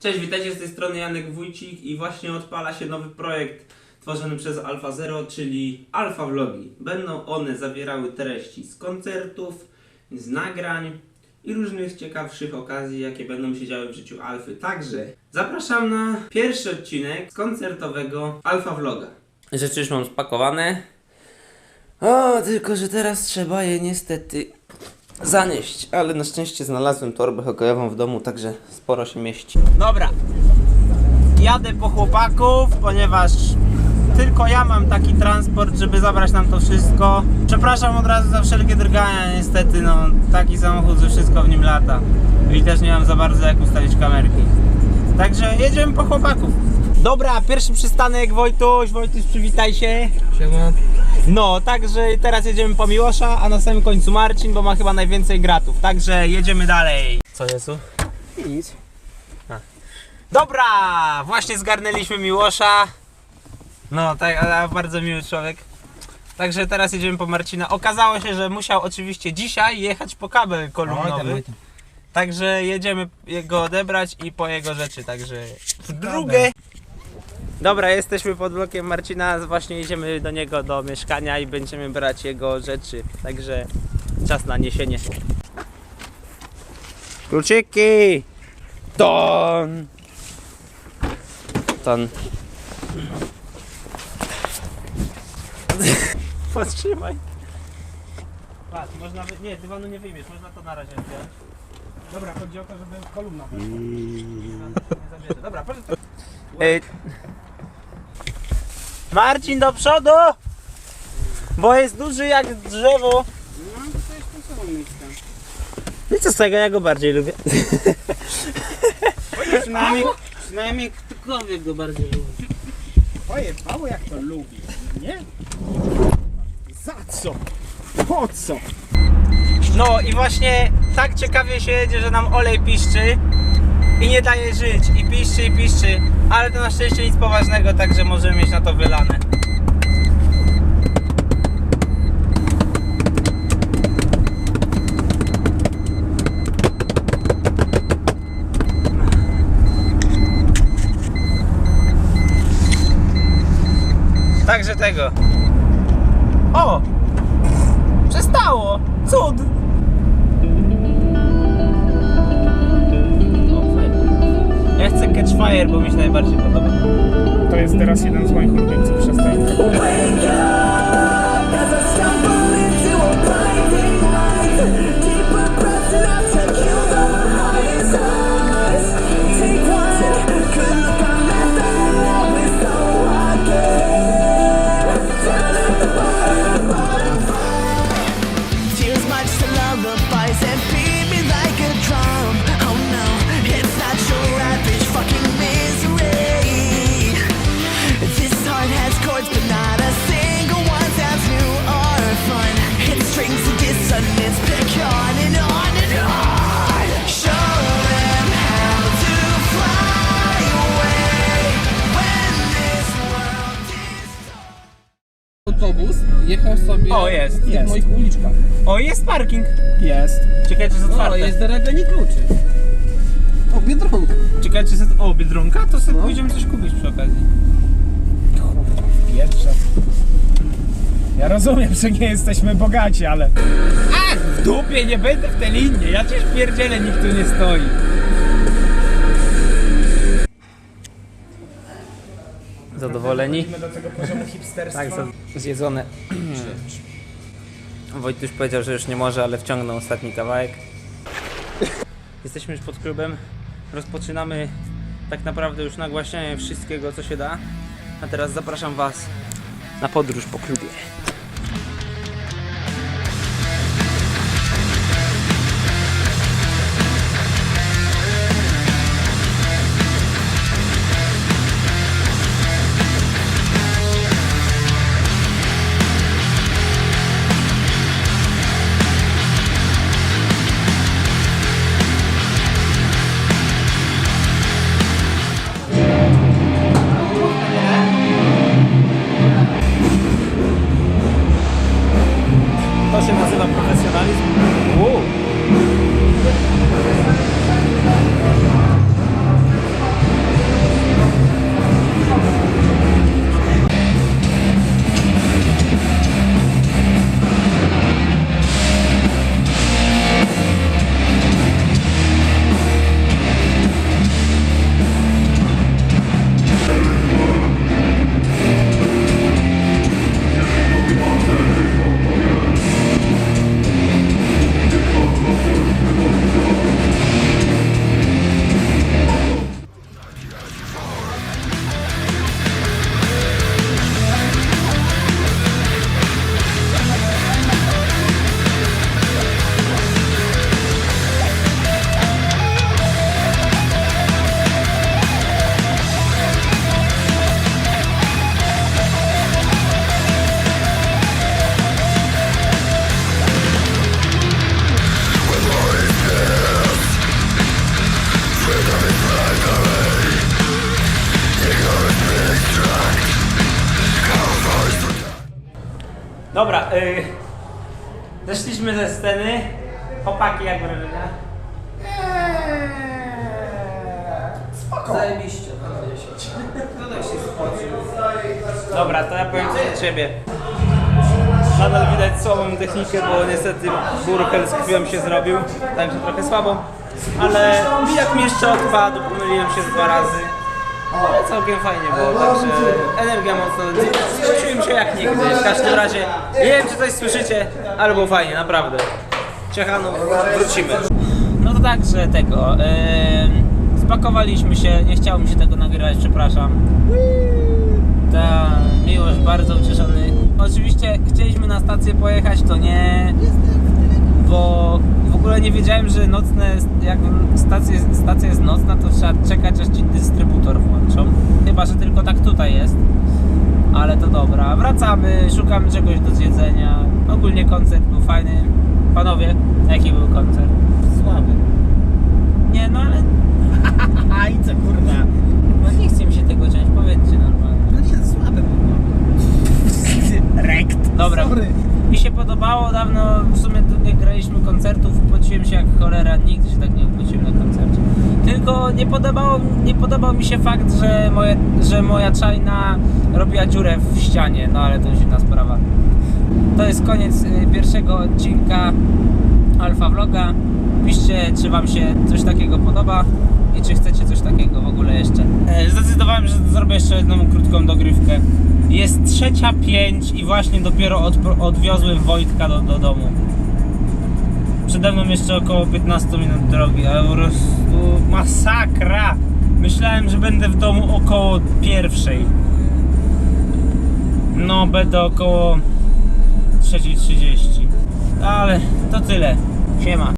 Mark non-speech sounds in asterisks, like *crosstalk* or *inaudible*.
Cześć, witajcie z tej strony Janek Wójcik i właśnie odpala się nowy projekt tworzony przez Alpha Zero, czyli Alpha Vlogi. Będą one zawierały treści z koncertów, z nagrań i różnych ciekawszych okazji, jakie będą się działy w życiu Alfy. Także zapraszam na pierwszy odcinek z koncertowego Alpha Vloga. Rzeczy już mam spakowane. O, tylko że teraz trzeba je niestety zanieść, ale na szczęście znalazłem torbę hokejową w domu, także sporo się mieści. Dobra, jadę po chłopaków, ponieważ tylko ja mam taki transport, żeby zabrać nam to wszystko. Przepraszam od razu za wszelkie drgania, niestety, no taki samochód, że wszystko w nim lata. I też nie mam za bardzo jak ustawić kamerki. Także jedziemy po chłopaków. Dobra, pierwszy przystanek Wojtuś, Wojtuś przywitaj się. Siema. No, także teraz jedziemy po Miłosza, a na samym końcu Marcin, bo ma chyba najwięcej gratów. Także jedziemy dalej. Co jest tu? Nic. Dobra, właśnie zgarnęliśmy Miłosza. No, tak, a bardzo miły człowiek. Także teraz jedziemy po Marcina. Okazało się, że musiał oczywiście dzisiaj jechać po kabel kolumnowy. Także jedziemy go odebrać i po jego rzeczy, także w drugę. Dobra, jesteśmy pod blokiem Marcina, właśnie jedziemy do niego do mieszkania i będziemy brać jego rzeczy. Także czas na niesienie. Kluczyki! Ton! Ton. *laughs* Powstrzymaj. Patrz, można wy... Nie, dywanu nie wyjmiesz, można to na razie wziąć. Dobra, chodzi o to, żeby kolumna była. Nie zabierze. Dobra, proszę. Ej. Marcin do przodu! Bo jest duży jak drzewo. No, to jest to samo miejsce. I co z tego, ja go bardziej lubię. Przynajmniej, przynajmniej ktokolwiek go bardziej lubi. Oje, mało jak to lubi, nie? Za co? Po co? No i właśnie tak ciekawie się jedzie, że nam olej piszczy i nie daje żyć. I piszczy, i piszczy. Ale to na szczęście nic poważnego, także możemy mieć na to wylane. Także tego. O! Przestało! Cud! Catch Fire, bo mi się najbardziej podoba. To jest teraz jeden z moich ulubieńców przestań. As Autobus jechał sobie O, jest, w tych jest. moich uliczkach. O, jest parking! Jest. Czekaj, czy jest O, otwarte. jest daragani kluczy. O, Biedronka. Czekaj, czy jest... O, Biedronka? To sobie No. pójdziemy coś kupić przy okazji. Pierwsza. Ja rozumiem, że nie jesteśmy bogaci, ale... Ach, w dupie, nie będę w te linie. Ja cię pierdzielę, nikt tu nie stoi. Zadowoleni? do tego poziomu hipsterstwa. Tak, za- zjedzone. *clears throat* Wojtuś powiedział, że już nie może, ale wciągnął ostatni kawałek. Jesteśmy już pod klubem. Rozpoczynamy tak naprawdę już nagłaśnianie wszystkiego, co się da. A teraz zapraszam Was na podróż po klubie. nós chamamos ela profissionalismo. Uou! Dobra, y, zeszliśmy ze sceny. Chłopaki, jak wrażenia? Zajebiście, na 10. Dobra, to ja powiem coś od siebie. Nadal widać słabą technikę, bo niestety burkel z krwią się zrobił, także trochę słabo. Ale jak mi jeszcze odpadł, pomyliłem się z dwa razy. Ale całkiem fajnie było, także energia mocno. Czułem się jak nigdy. W każdym razie, nie wiem czy coś słyszycie, ale było fajnie, naprawdę. Ciechanów, wrócimy. No to tak, że tego. Yy, spakowaliśmy się, nie chciało mi się tego nagrywać, przepraszam. Ta miłość bardzo ucieszony. Oczywiście chcieliśmy na stację pojechać, to nie. Bo w ogóle nie wiedziałem, że nocne, jak stacje, stacja jest nocna, to trzeba czekać aż ci dystrybutor włączą. Chyba, że tylko tak tutaj jest. Ale to dobra. Wracamy, szukamy czegoś do zjedzenia. Ogólnie koncert był fajny. Panowie, jaki był koncert? Słaby. Nie, no ale *laughs* A i co kurwa? no nie chce mi się tego część, powiedzcie normalnie. No nie, słabe było. Rekt. Dobra, Sorry. mi się podobało, dawno w sumie nie graliśmy koncertów, pociłem się jak cholera, nigdy się tak nie opłaciłem na koncercie. Tylko nie podobało, nie podobał mi się fakt, że, moje, że moja czajna robiła dziurę w ścianie, no ale to już inna sprawa. To jest koniec y, pierwszego odcinka Alfa Vloga. Piszcie, czy Wam się coś takiego podoba i czy chcecie coś takiego w ogóle jeszcze. E, Zdecydowałem, że zrobię jeszcze jedną krótką dogrywkę. Jest trzecia pięć i właśnie dopiero odwiozłem Wojtka do, do domu. Przede mną jeszcze około 15 minut drogi, ale po prostu masakra! Myślałem, że będę w domu około pierwszej. No, będę około 3.30. Ale to tyle. Siema.